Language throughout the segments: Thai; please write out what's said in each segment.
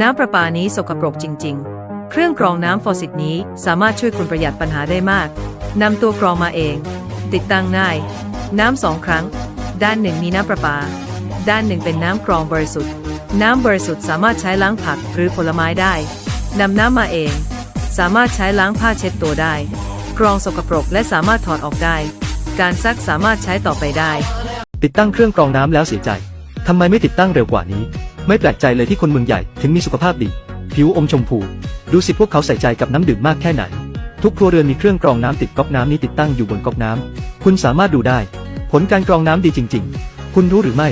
น้ำประปานี้สกปรกจริง ๆ เครื่องกรองน้ำฟอร์ซิตนี้สามารถช่วยคุณประหยัดปัญหาได้มาก นำตัวกรองมาเอง ติดตั้งง่าย น้ำสองครั้ง ด้านหนึ่งมีน้ำประปา ด้านหนึ่งเป็นน้ำกรองบริสุทธิ์ น้ำบริสุทธิ์สามารถใช้ล้างผักหรือผลไม้ได้ นำน้ำมาเอง สามารถใช้ล้างผ้าเช็ดตัวได้ กรองสกปรกและสามารถถอดออกได้ การซักสามารถใช้ต่อไปได้ ติดตั้งเครื่องกรองน้ำแล้วเสียใจทำไมไม่ติดตั้งเร็วกว่านี้ ไม่แปลกใจเลยที่คนเมืองใหญ่ถึงมีสุขภาพดี ผิวอมชมพู ดูสิพวกเขาใส่ใจกับน้ำดื่มมากแค่ไหน ทุกครัวเรือนมีเครื่องกรองน้ำติดก๊อกน้ำนี้ติดตั้งอยู่บนก๊อกน้ำคุณสามารถดูได้ ผลการกรองน้ำดีจริง ๆ คุณรู้หรือไม่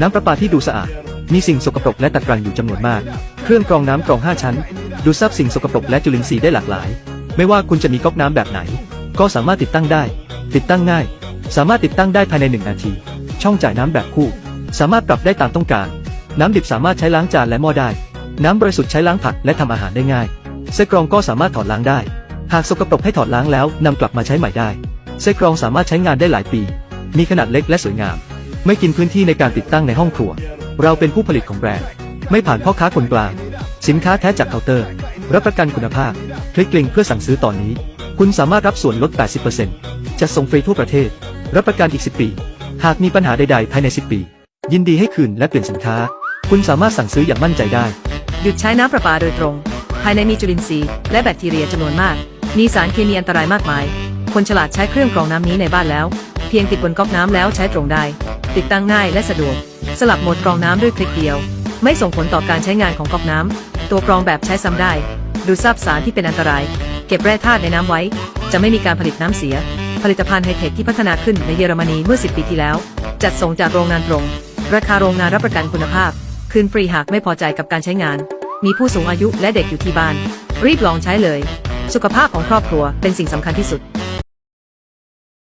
น้ำประปาที่ดูสะอาด มีสิ่งสกปรกและตะกรังอยู่จำนวนมาก เครื่องกรองน้ำกรอง 5 ชั้น ดูซับสิ่งสกปรกและจุลินทรีย์ได้หลากหลาย ไม่ว่าคุณจะมีก๊อกน้ำแบบไหน ก็สามารถติดตั้งได้ ติดตั้งง่าย สามารถติดตั้งได้ภายใน 1 นาที ช่องจ่ายน้ำแบบคู่ สามารถปรับได้ตามต้องการ น้ำดิบสามารถใช้ล้างจานและหม้อได้ น้ำบริสุทธิ์ใช้ล้างผักและทำอาหารได้ง่ายเซกรองก็สามารถถอดล้างได้ หากสกปรกให้ถอดล้างแล้วนำกลับมาใช้ใหม่ได้เซกรองสามารถใช้งานได้หลายปี มีขนาดเล็กและสวยงาม ไม่กินพื้นที่ในการติดตั้งในห้องครัว เราเป็นผู้ผลิตของแบรนด์ ไม่ผ่านพ่อค้าคนกลาง สินค้าแท้จากเคาน์เตอร์ รับประกันคุณภาพ คลิกลิงก์เพื่อสั่งซื้อตอนนี้ คุณสามารถรับส่วนลด 80%จะส่งฟรีทั่วประเทศ รับประกันอีก 10 ปี หากมีปัญหาใดๆภายใน 10 ปี ยินดีให้คืนและเปลี่ยนสินค้า คุณสามารถสั่งซื้ออย่างมั่นใจได้ หยุดใช้น้ำประปาโดยตรง ภายในมีจุลินทรีย์และแบคทีเรียจำนวนมาก มีสารเคมีอันตรายมากมาย คนฉลาดใช้เครื่องกรองน้ำนี้ในบ้านแล้ว เพียงติดบนก๊อกน้ำแล้วใช้ตรงได้ ติดตั้งง่ายและสะดวก สลับโหมดกรองน้ำด้วยคลิกเดียว ไม่ส่งผลต่อการใช้งานของก๊อกน้ำตัวกรองแบบใช้ซ้ำได้ ดูดซับสารที่เป็นอันตราย เก็บแร่ธาตุในน้ำไว้ จะไม่มีการผลิตน้ำเสีย ผลิตภัณฑ์ไฮเทคที่พัฒนาขึ้นในเยอรมนีเมื่อ 10 ปีที่แล้ว จัดส่งจากโรงงานตรง ราคาโรงงานรับประกันคุณภาพ คืนฟรีหากไม่พอใจกับการใช้งาน มีผู้สูงอายุและเด็กอยู่ที่บ้าน รีบลองใช้เลย สุขภาพของครอบครัวเป็นสิ่งสำคัญที่สุด